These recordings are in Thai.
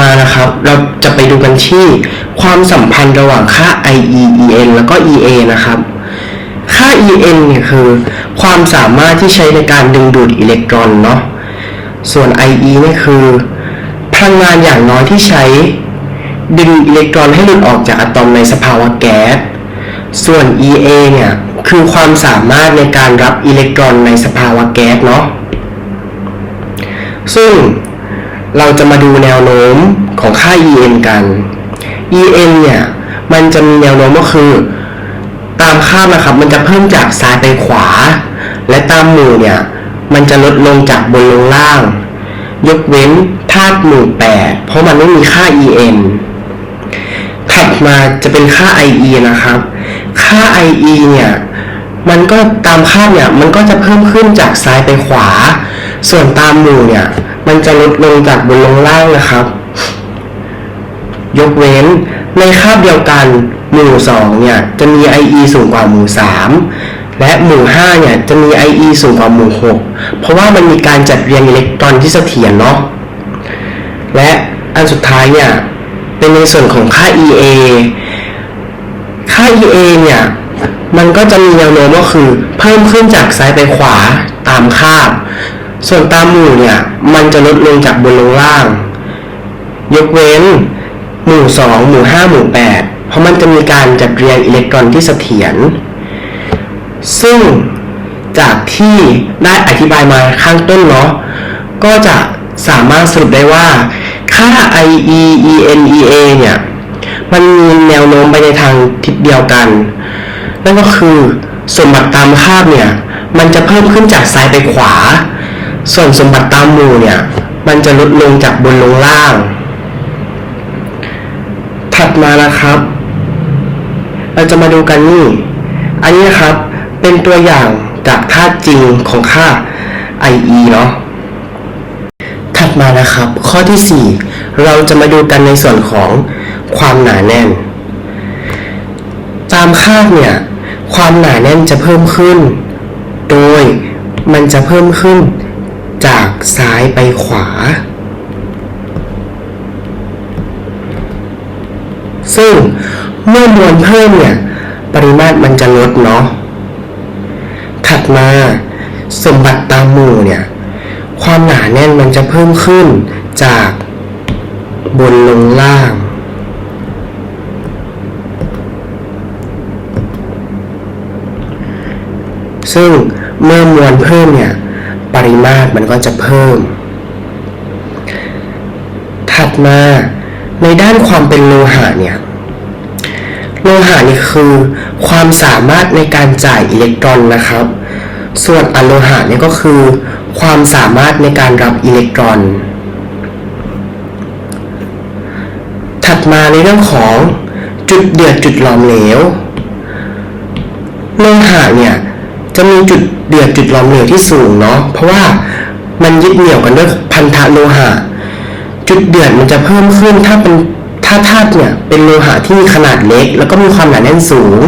มานะครับ เราจะไปดูกันที่ความสัมพันธ์ระหว่างค่า IE EN แล้วก็ EA นะครับ ค่า EN เนี่ยคือ ความสามารถที่ใช้ในการดึงดูดอิเล็กตรอนเนาะ ส่วน IE เนี่ยคือ พลังงานอย่างน้อยที่ใช้ ดึงอิเล็กตรอนให้หลุดออกจากอะตอมในสภาวะแก๊ส ส่วน EA เนี่ยคือความสามารถในการรับอิเล็กตรอนในสภาวะแก๊สเนาะ ซึ่ง เราจะมาดูแนวโน้มของค่า EN กัน EN เนี่ย มันจะมีแนวโน้มก็คือ ตามค่านะครับ มันจะเพิ่มจากซ้ายไปขวา และตามหมู่เนี่ย มันจะลดลงจากบนลงล่าง ยกเว้นธาตุหมู่8เพราะมันไม่มีค่า EN ถัดมาจะเป็นค่า IE นะครับ ค่า IE เนี่ย มันก็ตามค่าเนี่ย มันก็จะเพิ่มขึ้นจากซ้ายไปขวา ส่วนตามหมู่เนี่ย มันจะลดลงจากบนลงล่างนะครับ ยกเว้นในคาบเดียวกันหมู่2เนี่ยจะมี IE สูงกว่าหมู่ 3 และหมู่5เนี่ยจะมี IE สูงกว่าหมู่ 6 เพราะว่ามันมีการจัดเรียงอิเล็กตรอนที่เสถียรเนาะและอันสุดท้ายเนี่ยเป็นในส่วนของค่า EA ค่า EA เนี่ยมันก็จะมีแนวโน้มก็คือเพิ่มขึ้นจากซ้ายไปขวาตามคาบ ส่วนตามหมู่เนี่ย มันจะลดลงจากบนลงล่าง ยกเว้น หมู่ 2 หมู่ 5 หมู่ 8 เพราะมันจะมีการจัดเรียงอิเล็กตรอนที่เสถียร ซึ่งจากที่ได้อธิบายมาข้างต้นเนาะ ก็จะสามารถสรุปได้ว่า ค่า IE EN EA เนี่ย มันมีแนวโน้มไปในทางทิศเดียวกัน นั่นก็คือสมบัติตามคาบเนี่ย มันจะเพิ่มขึ้นจากซ้ายไปขวา ส่วนสมบัติตามหมู่เนี่ย มันจะลดลงจากบนลงล่าง ถัดมานะครับ เราจะมาดูกันนี่ อันนี้นะครับ เป็นตัวอย่างจากธาตุจริงของค่า IE เนาะ ถัดมานะครับ ข้อที่ 4 เราจะมาดูกันในส่วนของความหนาแน่น ตามคาดเนี่ย ความหนาแน่นจะเพิ่มขึ้น โดยมันจะเพิ่มขึ้น จากซ้ายไปขวา ซึ่งเมื่อมวลเพิ่มเนี่ย ปริมาตรมันจะลดเนาะ ถัดมาสมบัติตามหมู่เนี่ย ความหนาแน่นมันจะเพิ่มขึ้นจากบนลงล่าง ซึ่งเมื่อมวลเพิ่มเนี่ย ปริมาตรมันก็จะเพิ่ม ถัดมาในด้านความเป็นโลหะเนี่ยโลหะนี่คือความสามารถในการจ่ายอิเล็กตรอนนะครับ ส่วนอะโลหะนี่ก็คือ ความสามารถในการรับอิเล็กตรอน ถัดมาในเรื่องของจุดเดือดจุดหลอมเหลว โลหะเนี่ย จะมีจุดเดือดจุดหลอมเหลวที่สูงเนาะเพราะว่ามันยึดเหนี่ยวกันด้วยพันธะโลหะ จุดเดือดมันจะเพิ่มขึ้นถ้าเป็นถ้าธาตุเนี่ยเป็นโลหะที่มีขนาดเล็ก แล้วก็มีความหนาแน่นสูง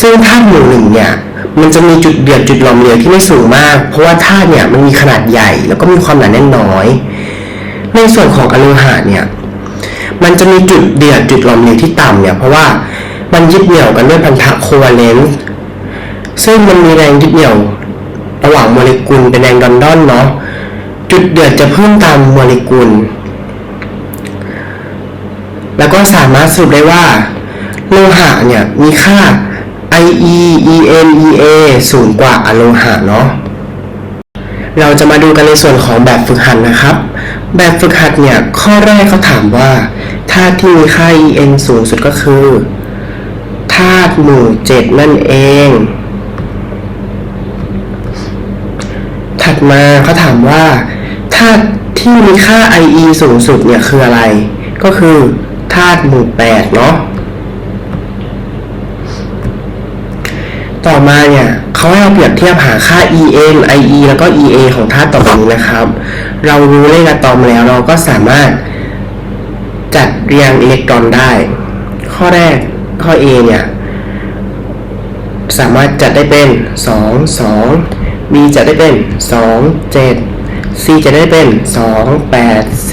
ซึ่งธาตุหมู่หนึ่งเนี่ยมันจะมีจุดเดือดจุดหลอมเหลวที่ไม่สูงมาก เพราะว่าธาตุเนี่ยมันมีขนาดใหญ่ แล้วก็มีความหนาแน่นน้อย ในส่วนของอโลหะเนี่ยมันจะมีจุดเดือดจุดหลอมเหลวที่ต่ำเนี่ยเพราะว่ามันยึดเหนี่ยวกันด้วยพันธะโคเวเลนต์ ซึ่งมันมีแรงยึดเหนี่ยว ระหว่างโมเลกุลเป็นแรงดอนดอนเนาะจุดเดือดจะเพิ่มตามโมเลกุล แล้วก็สามารถสรุปได้ว่าโลหะเนี่ยมีค่า IE EN EA สูงกว่าอโลหะเนาะเราจะมาดูกันในส่วนของแบบฝึกหัดนะครับ แบบฝึกหัดเนี่ยข้อแรกเขาถามว่าธาตุที่มีค่า EN สูงสุดก็คือธาตุหมู่ 7 นั่นเอง ดมาเขาถามว่าธาตุที่มีค่า IE สูงสุดเนี่ยคืออะไร ก็คือธาตุหมู่8เนาะต่อมาเนี่ยเขาให้เราเปรียบเทียบหาค่า EN IE แล้วก็ EA ของธาตุต่อไปนี้นะครับ เรารู้เลขอะตอมแล้วเราก็สามารถจัดเรียงอิเล็กตรอนได้ ข้อแรกข้อ A เนี่ย สามารถจัดได้เป็น 2 2 B จะได้เป็น 2 7 C จะได้เป็น 2 8 C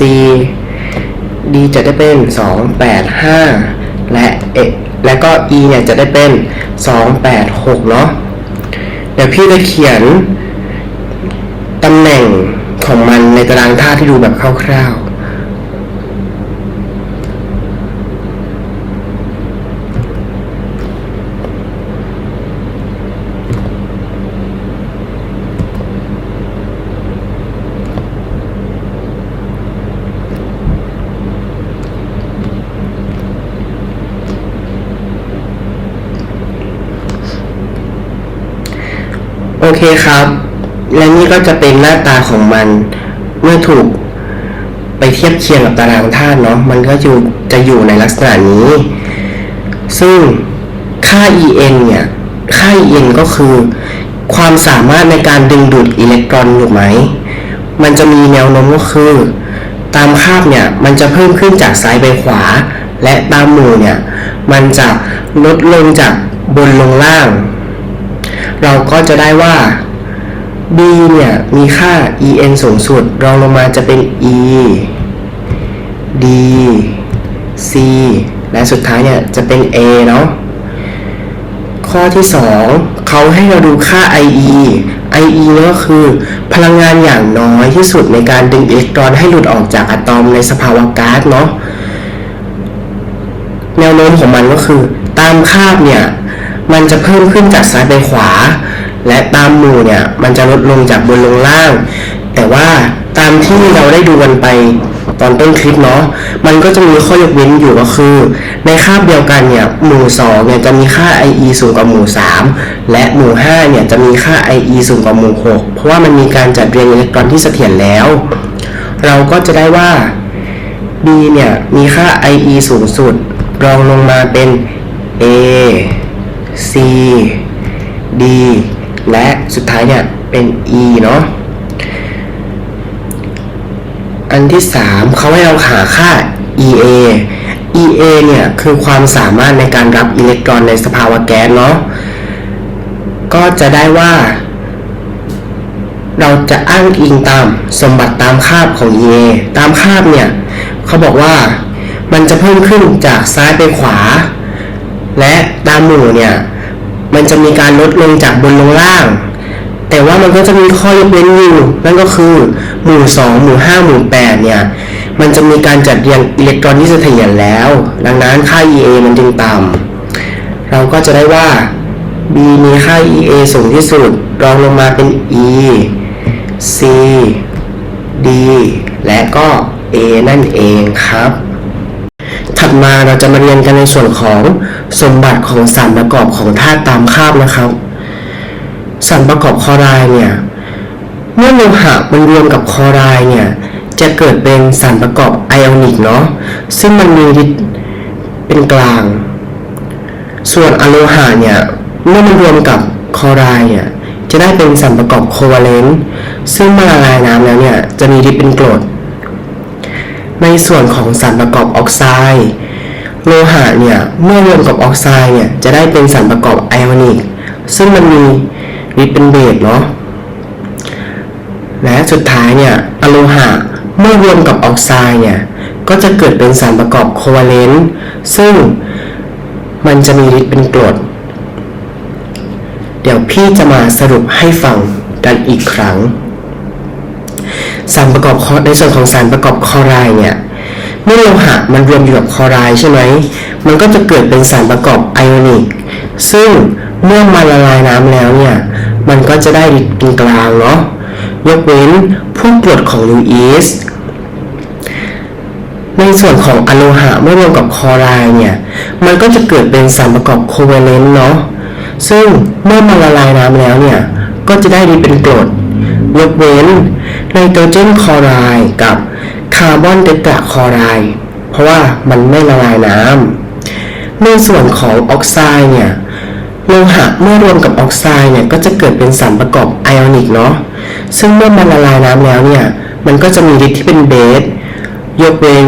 D จะได้เป็น 2 8 5 และเอและก็ E เนี่ยจะได้เป็น 2 8 6 เนาะเดี๋ยวพี่จะเขียนตำแหน่งของมันในตารางธาตุที่ดูแบบคร่าวๆ โอเคครับ และนี่ก็จะเป็นหน้าตาของมัน เมื่อถูกไปเทียบเคียงกับตารางธาตุเนาะ มันก็อยู่จะอยู่ในลักษณะนี้ ซึ่งค่า En เนี่ย ค่า En ก็คือ ความสามารถในการดึงดูดอิเล็กตรอนถูกไหม มันจะมีแนวโน้มก็คือ ตามคาบเนี่ย มันจะเพิ่มขึ้นจากซ้ายไปขวา และตามหมู่เนี่ย มันจะลดลงจากบนลงล่าง เราก็จะได้ว่า B เนี่ย มีค่า En สูงสุด รองลงมาจะเป็น E D C และสุดท้ายเนี่ย จะเป็น A เนาะข้อที่ 2เขาให้เราดูค่า IE IE ก็คือพลังงานอย่างน้อยที่สุดในการดึงอิเล็กตรอนให้หลุดออกจากอะตอมในสภาวะก๊าซเนาะแนวโน้มของมันก็คือ ตามคาบเนี่ย มันจะเพิ่มขึ้นจากซ้ายไปขวา และตามหมู่เนี่ยมันจะลดลงจากบนลงล่าง แต่ว่าตามที่เราได้ดูกันไปตอนต้นคลิปเนาะมันก็จะมีข้อยกเว้นอยู่ก็คือ ในคาบเดียวกันเนี่ยหมู่2เนี่ยจะมีค่า IE สูงกว่าหมู่ 3 และหมู่5เนี่ยจะมีค่า IE สูงกว่าหมู่ 6 เพราะว่ามันมีการจัดเรียงอิเล็กตรอนที่เสถียรแล้ว เราก็จะได้ว่า B เนี่ยมีค่า IE สูงสุด รองลงมาเป็น A C D และสุดท้ายเนี่ยเป็น E เนาะ อันที่ 3เขาให้เราหาค่า EA EA เนี่ยคือความสามารถในการรับอิเล็กตรอนในสภาวะแก๊สเนาะ ก็จะได้ว่า เราจะอ้างอิงตามสมบัติตามคาบของ EA ตามคาบเนี่ยเขาบอกว่ามันจะเพิ่มขึ้นจากซ้ายไปขวา และตามหมู่เนี่ยมันจะมีการลดลงจากบนลงล่าง แต่ว่ามันก็จะมีข้อยกเว้นอยู่ นั่นก็คือหมู่ 2 หมู่ 5 หมู่ 8 เนี่ย มันจะมีการจัดเรียงอิเล็กตรอนที่เสถียรแล้ว ดังนั้นค่า EA มันจึงต่ำเราก็จะได้ว่า B มีค่า EA สูงที่สุด รองลงมาเป็น E C D และก็ A นั่นเองครับ ถัดมาเราจะมาเรียนกันในส่วนของสมบัติของสารประกอบของธาตุตามคาบนะครับ สารประกอบคอไรด์เนี่ยเมื่อโลหะมันรวมกับคอไรด์เนี่ยจะเกิดเป็นสารประกอบไอออนิกเนาะซึ่งมันมีฤทธิ์เป็นกลาง ส่วนอะโลหะเนี่ยเมื่อมันรวมกับคอไรด์เนี่ยจะได้เป็นสารประกอบโควาเลนต์ซึ่งเมื่อละลายน้ำแล้วเนี่ยจะมีฤทธิ์เป็นกรด ในส่วนของสารประกอบออกไซด์โลหะเนี่ยเมื่อรวมกับออกไซด์เนี่ยจะได้เป็นสารประกอบไอออนิกซึ่งมันมีฤทธิ์เป็นเบสเนาะและสุดท้ายเนี่ยอโลหะเมื่อรวมกับออกไซด์เนี่ยก็จะเกิดเป็นสารประกอบโควาเลนต์ซึ่งมันจะมีฤทธิ์เป็นกรด เดี๋ยวพี่จะมาสรุปให้ฟังกันอีกครั้ง สารประกอบในส่วนของสารประกอบคอไรด์เนี่ยเมื่อโลหะมันรวมอยู่กับคอไรด์ใช่ไหมมันก็จะเกิดเป็นสารประกอบไอออนิก ซึ่งเมื่อมาละลายน้ำแล้วเนี่ยมันก็จะได้ฤทธิ์เป็นกลางเนาะยกเว้นพวกกรดของลูอิสในส่วนของอโลหะเมื่อรวมกับคอไรด์เนี่ยมันก็จะเกิดเป็นสารประกอบโคเวเลนต์เนาะซึ่งเมื่อมาละลายน้ำแล้วเนี่ยก็จะได้ฤทธิ์เป็นกรดยกเว้น ไนโตรเจนคลอไรด์กับคาร์บอนเตตราคลอไรด์เพราะว่ามันไม่ละลายน้ำในส่วนของออกไซด์เนี่ยโลหะเมื่อรวมกับออกไซด์เนี่ยก็จะเกิดเป็นสารประกอบไอออนิกเนาะซึ่งเมื่อมันละลายน้ำแล้วเนี่ยมันก็จะมีฤทธิ์ที่เป็นเบสยกเว้น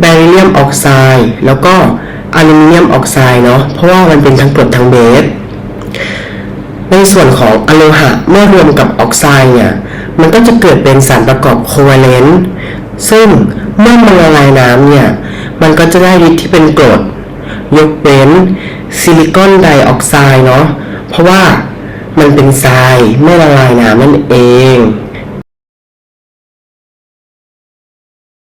แบริเลียมออกไซด์แล้วก็อลูมิเนียมออกไซด์เนาะเพราะว่ามันเป็นทั้งกรดทั้งเบสในส่วนของอโลหะเมื่อรวมกับออกไซด์เนี่ย มันก็จะเกิดเป็นสารประกอบโคเวเลนต์ซึ่งเมื่อมันละลายน้ำเนี่ย มันก็จะได้ฤทธิ์ที่เป็นกรด ยกเว้นซิลิคอนไดออกไซด์เนาะเพราะว่ามันเป็นทรายไม่ละลายน้ำนั่นเอง